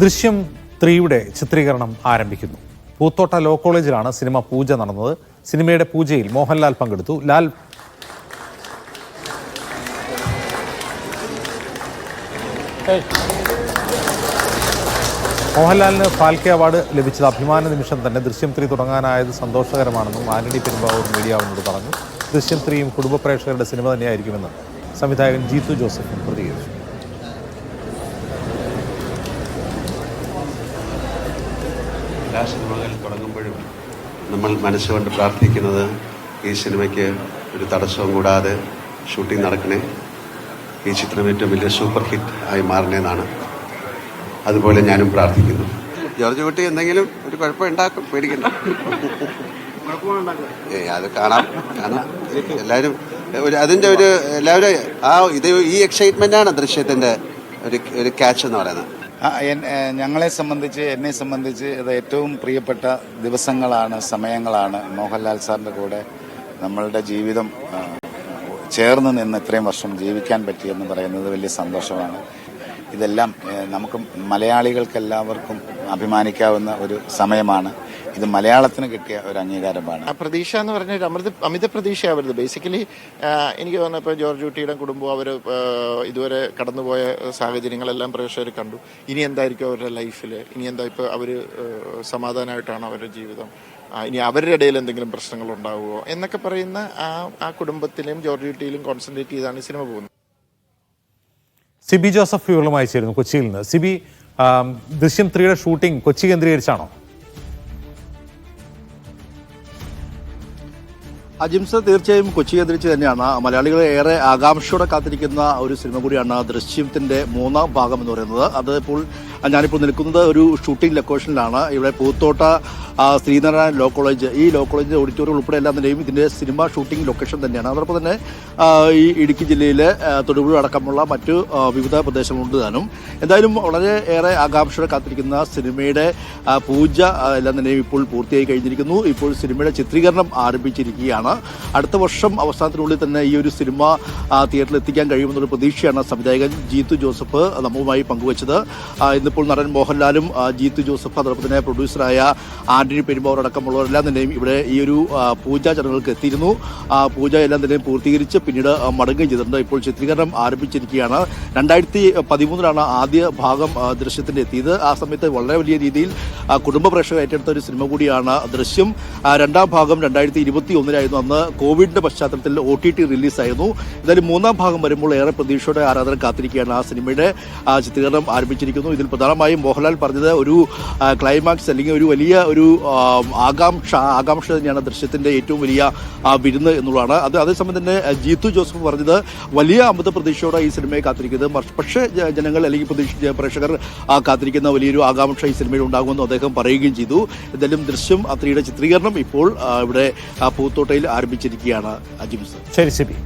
ദൃശ്യം ത്രീയുടെ ചിത്രീകരണം ആരംഭിക്കുന്നു. പൂത്തോട്ട ലോ കോളേജിലാണ് സിനിമ പൂജ നടന്നത്. സിനിമയുടെ പൂജയിൽ മോഹൻലാൽ പങ്കെടുത്തു. ലാൽ മോഹൻലാലിന് ഫാൽക്കെ അവാർഡ് ലഭിച്ചത് അഭിമാന നിമിഷം തന്നെ. ദൃശ്യം ത്രീ തുടങ്ങാനായത് സന്തോഷകരമാണെന്നും ആന്റണി പെരുമ്പാവൂർ മീഡിയാവിനോട് പറഞ്ഞു. ദൃശ്യം ത്രീയും കുടുംബ പ്രേക്ഷകരുടെ സിനിമ തന്നെയായിരിക്കുമെന്ന് സംവിധായകൻ ജീത്തു ജോസഫും പ്രതികരിച്ചു. എല്ലാ സിനിമകൾ തുടങ്ങുമ്പോഴും നമ്മൾ മനസ്സുകൊണ്ട് പ്രാർത്ഥിക്കുന്നത് ഈ സിനിമയ്ക്ക് ഒരു തടസ്സവും കൂടാതെ ഷൂട്ടിംഗ് നടക്കണേ. ഈ ചിത്രം ഏറ്റവും വലിയ സൂപ്പർ ഹിറ്റ് ആയി മാറണേന്നാണ്. അതുപോലെ ഞാനും പ്രാർത്ഥിക്കുന്നു. ജോർജ് കുട്ടി എന്തെങ്കിലും ഒരു കുഴപ്പം ഉണ്ടാക്കും പേടിക്കണ്ട. ഏ അത് കാണാം കാണാം. എല്ലാവരും ഒരു അതിന്റെ ഒരു എല്ലാവരും ആ ഇത് ഈ എക്സൈറ്റ്മെന്റാണ് ദൃശ്യത്തിന്റെ ഒരു ഒരു ക്യാച്ച് എന്ന് പറയുന്നത്. ഞങ്ങളെ സംബന്ധിച്ച് എന്നെ സംബന്ധിച്ച് ഇത് ഏറ്റവും പ്രിയപ്പെട്ട ദിവസങ്ങളാണ് സമയങ്ങളാണ്. മോഹൻലാൽ സാറിന്റെ കൂടെ നമ്മളുടെ ജീവിതം ചേർന്ന് നിന്ന് ഇത്രയും വർഷം ജീവിക്കാൻ പറ്റിയെന്ന് പറയുന്നത് വലിയ സന്തോഷമാണ്. ഇതെല്ലാം നമുക്ക് മലയാളികൾക്ക് എല്ലാവർക്കും അഭിമാനിക്കാവുന്ന ഒരു സമയമാണ്. ഇത് മലയാളത്തിന് കിട്ടിയ ഒരു അംഗീകാരമാണ്. ആ പ്രതീക്ഷ എന്ന് പറഞ്ഞ ഒരു അമൃത അമിത പ്രതീക്ഷയാവരുത്. ബേസിക്കലി എനിക്ക് തോന്നുന്നു ഇപ്പോൾ ജോർജ് കുട്ടിയുടെ കുടുംബം അവർ ഇതുവരെ കടന്നുപോയ സാഹചര്യങ്ങളെല്ലാം പ്രേക്ഷകർ കണ്ടു. ഇനി എന്തായിരിക്കും അവരുടെ ലൈഫിൽ ഇനി എന്താ ഇപ്പോൾ അവർ സമാധാനമായിട്ടാണ് അവരുടെ ജീവിതം? ഇനി അവരുടെ ഇടയിൽ എന്തെങ്കിലും പ്രശ്നങ്ങൾ ഉണ്ടാവുമോ? എന്നൊക്കെ പറയുന്ന ആ ആ കുടുംബത്തിലും ജോർജ് കുട്ടിയിലും കോൺസെൻട്രേറ്റ് ചെയ്താണ് ഈ സിനിമ പോകുന്നത്. സിബി ജോസഫ് ഫ്യൂറിലുമായി ചേരുന്നു കൊച്ചിയിൽ നിന്ന്. സിബി ദൃശ്യം ത്രീയുടെ ഷൂട്ടിംഗ് കൊച്ചി കേന്ദ്രീകരിച്ചാണോ? അജിംസ് തീർച്ചയായും കൊച്ചി കേന്ദ്രിച്ച് തന്നെയാണ്. മലയാളികളെ ഏറെ ആകാംക്ഷയോടെ കാത്തിരിക്കുന്ന ഒരു സിനിമ കൂടിയാണ് ദൃശ്യത്തിന്റെ മൂന്നാം ഭാഗം എന്ന് പറയുന്നത്. അത് ഇപ്പോൾ ഞാനിപ്പോൾ നിൽക്കുന്നത് ഒരു ഷൂട്ടിംഗ് ലൊക്കേഷനിലാണ് ഇവിടെ പൂത്തോട്ട ശ്രീനാരായണ ലോ കോളേജ് ഈ ലോ കോളേജ് ഓഡിറ്റോറിയം ഉൾപ്പെടെ എല്ലാം തന്നെയും ഇതിന്റെ സിനിമ ഷൂട്ടിംഗ് ലൊക്കേഷൻ തന്നെയാണ്. അതോടൊപ്പം തന്നെ ഈ ഇടുക്കി ജില്ലയിലെ തൊടുപുഴ അടക്കമുള്ള മറ്റു വിവിധ പ്രദേശങ്ങളുണ്ട് താനും. എന്തായാലും വളരെ ഏറെ ആകാംക്ഷയോടെ കാത്തിരിക്കുന്ന സിനിമയുടെ പൂജ എല്ലാം തന്നെയും ഇപ്പോൾ പൂർത്തിയായി കഴിഞ്ഞിരിക്കുന്നു. ഇപ്പോൾ സിനിമയുടെ ചിത്രീകരണം ആരംഭിച്ചിരിക്കുകയാണ്. അടുത്ത വർഷം അവസാനത്തിനുള്ളിൽ തന്നെ ഈ ഒരു സിനിമ തിയേറ്ററിൽ എത്തിക്കാൻ കഴിയുമെന്നൊരു പ്രതീക്ഷയാണ് സംവിധായകൻ ജീത്തു ജോസഫ് നമ്മുമായി പങ്കുവച്ചത്. ആ, ഇന്നിപ്പോൾ നടൻ മോഹൻലാലും ജീത്തു ജോസഫ് അതോടൊപ്പം തന്നെ പ്രൊഡ്യൂസറായ ആന്റണി പെരുമ്പാവൂർ അടക്കമുള്ളവരെല്ലാം തന്നെയും ഇവിടെ ഈ ഒരു പൂജാ ചടങ്ങുകൾക്ക് എത്തിയിരുന്നു. പൂജ എല്ലാം തന്നെയും പൂർത്തീകരിച്ച് പിന്നീട് മടങ്ങുകയും ചെയ്തിട്ടുണ്ട്. ഇപ്പോൾ ചിത്രീകരണം ആരംഭിച്ചിരിക്കുകയാണ്. രണ്ടായിരത്തി പതിമൂന്നിലാണ് ആദ്യ ഭാഗം ദൃശ്യത്തിന്റെ എത്തിയത്. ആ സമയത്ത് വളരെ വലിയ രീതിയിൽ കുടുംബ പ്രേക്ഷകർ ഏറ്റെടുത്ത ഒരു സിനിമ കൂടിയാണ് ദൃശ്യം. രണ്ടാം ഭാഗം രണ്ടായിരത്തി ഇരുപത്തി ഒന്നിലായിരുന്നു അന്ന് കോവിഡിന്റെ പശ്ചാത്തലത്തിൽ ഒ ടി ടി റിലീസായിരുന്നു. എന്തായാലും മൂന്നാം ഭാഗം വരുമ്പോൾ ഏറെ പ്രതീക്ഷയോടെ ആരാധന കാത്തിരിക്കുകയാണ് ആ സിനിമയുടെ ചിത്രീകരണം ആരംഭിച്ചിരിക്കുന്നു. ഇതിൽ പ്രധാനമായും മോഹൻലാൽ പറഞ്ഞത് ഒരു ക്ലൈമാക്സ് അല്ലെങ്കിൽ ഒരു വലിയ ഒരു ആകാംക്ഷ ആകാംക്ഷ തന്നെയാണ് ദൃശ്യത്തിന്റെ ഏറ്റവും വലിയ വിരുന്ന് എന്നുള്ളതാണ്. അത് അതേസമയം തന്നെ ജീത്തു ജോസഫ് പറഞ്ഞത് വലിയ അമൃത പ്രതീക്ഷയോടെ ഈ സിനിമയെ കാത്തിരിക്കുന്നത്. പക്ഷേ ജനങ്ങൾ അല്ലെങ്കിൽ പ്രതീക്ഷ പ്രേക്ഷകർ കാത്തിരിക്കുന്ന വലിയൊരു ആകാംക്ഷ ഈ സിനിമയിൽ ഉണ്ടാകുമെന്ന് അദ്ദേഹം പറയുകയും ചെയ്തു. എന്തായാലും ദൃശ്യം അത്രയുടെ ചിത്രീകരണം ഇപ്പോൾ ഇവിടെ പൂത്തോട്ടയിൽ ആരംഭിച്ചിരിക്കുകയാണ്. അജിംസ് ശരി സിബി